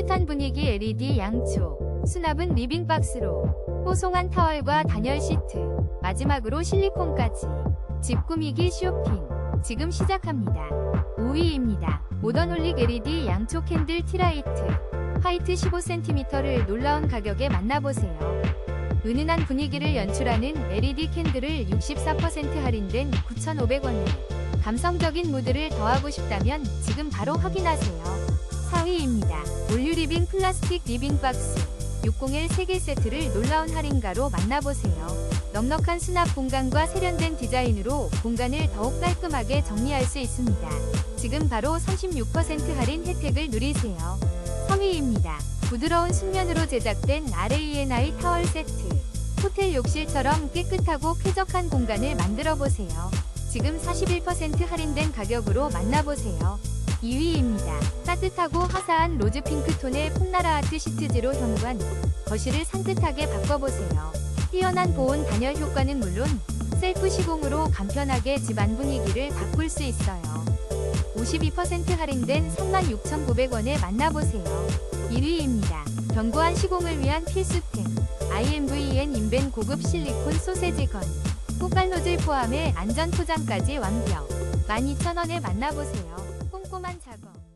따뜻한 분위기 LED 양초, 수납은 리빙박스로, 뽀송한 타월과 단열 시트, 마지막으로 실리콘까지. 집 꾸미기 쇼핑. 지금 시작합니다. 5위입니다. 모던홀릭 LED 양초 캔들 티라이트. 화이트 15cm를 놀라운 가격에 만나보세요. 은은한 분위기를 연출하는 LED 캔들을 64% 할인된 9,500원에 감성적인 무드를 더하고 싶다면 지금 바로 확인하세요. 4위입니다. 올유리빙 플라스틱 리빙박스 601 3개 세트를 놀라운 할인가로 만나보세요. 넉넉한 수납 공간과 세련된 디자인으로 공간을 더욱 깔끔하게 정리할 수 있습니다. 지금 바로 36% 할인 혜택을 누리세요. 3위입니다. 부드러운 순면으로 제작된 RANI 타월 세트. 호텔 욕실처럼 깨끗하고 쾌적한 공간을 만들어 보세요. 지금 41% 할인된 가격으로 만나보세요. 2위입니다. 따뜻하고 화사한 로즈 핑크 톤의 폼나라 아트 시트지로 현관, 거실을 산뜻하게 바꿔보세요. 뛰어난 보온 단열 효과는 물론 셀프 시공으로 간편하게 집안 분위기를 바꿀 수 있어요. 52% 할인된 36,900원에 만나보세요. 1위입니다. 견고한 시공을 위한 필수템 IMVN 인벤 고급 실리콘 소세지 건 꽃갈 노즐 포함해 안전 포장까지 완벽 12,000원에 만나보세요. 꼼꼼한 작업.